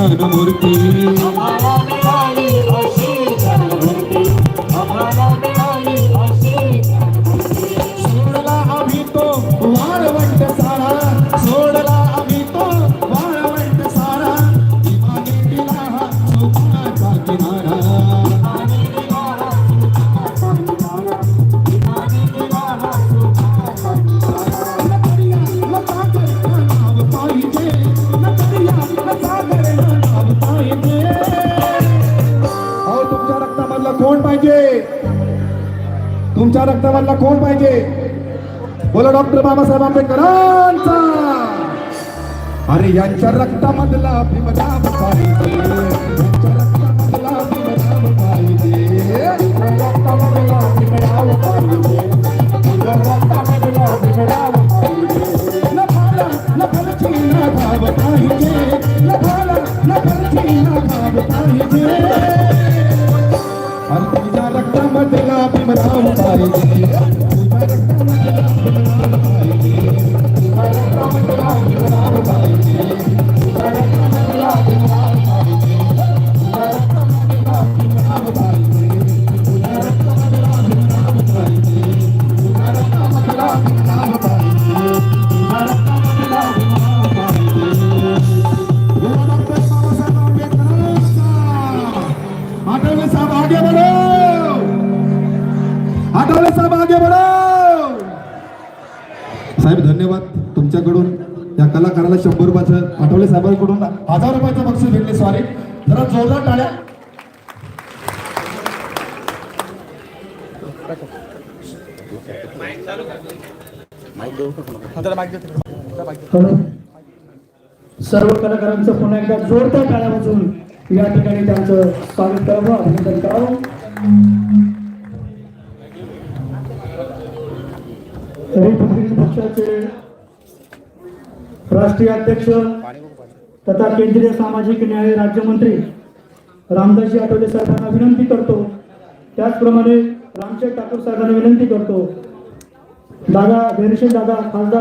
ஞானமூர்த்தி कोण पाहिजे? तुमच्या रक्तामधला कोण पाहिजे? बोला डॉक्टर बाबासाहेब आंबेडकरांचा. अरे यांच्या रक्तामधला भीमराव पाहिजे. साहेब धन्यवाद तुमच्याकडून. या कलाकाराला शंभर रुपयाचं आठवले साहेबांकडून हजार रुपयाचं बक्षीस भेटले सॉरी जरा जोरदार टाळ्या. सर्व कलाकारांचं पुन्हा एकदा जोरदार टाळ्या वाजून या ठिकाणी त्यांचं स्वागत करावं अभिनंदन करावं. रिपब्लिकन पक्षाचे राष्ट्रीय अध्यक्ष तथा केंद्रीय सामाजिक न्याय राज्यमंत्री रामदासजी आठवले साहेबांना विनंती करतो. त्याचप्रमाणे रामशेठ ठाकूर साहेबांना विनंती करतो. दादा भेरशे दादा खासदार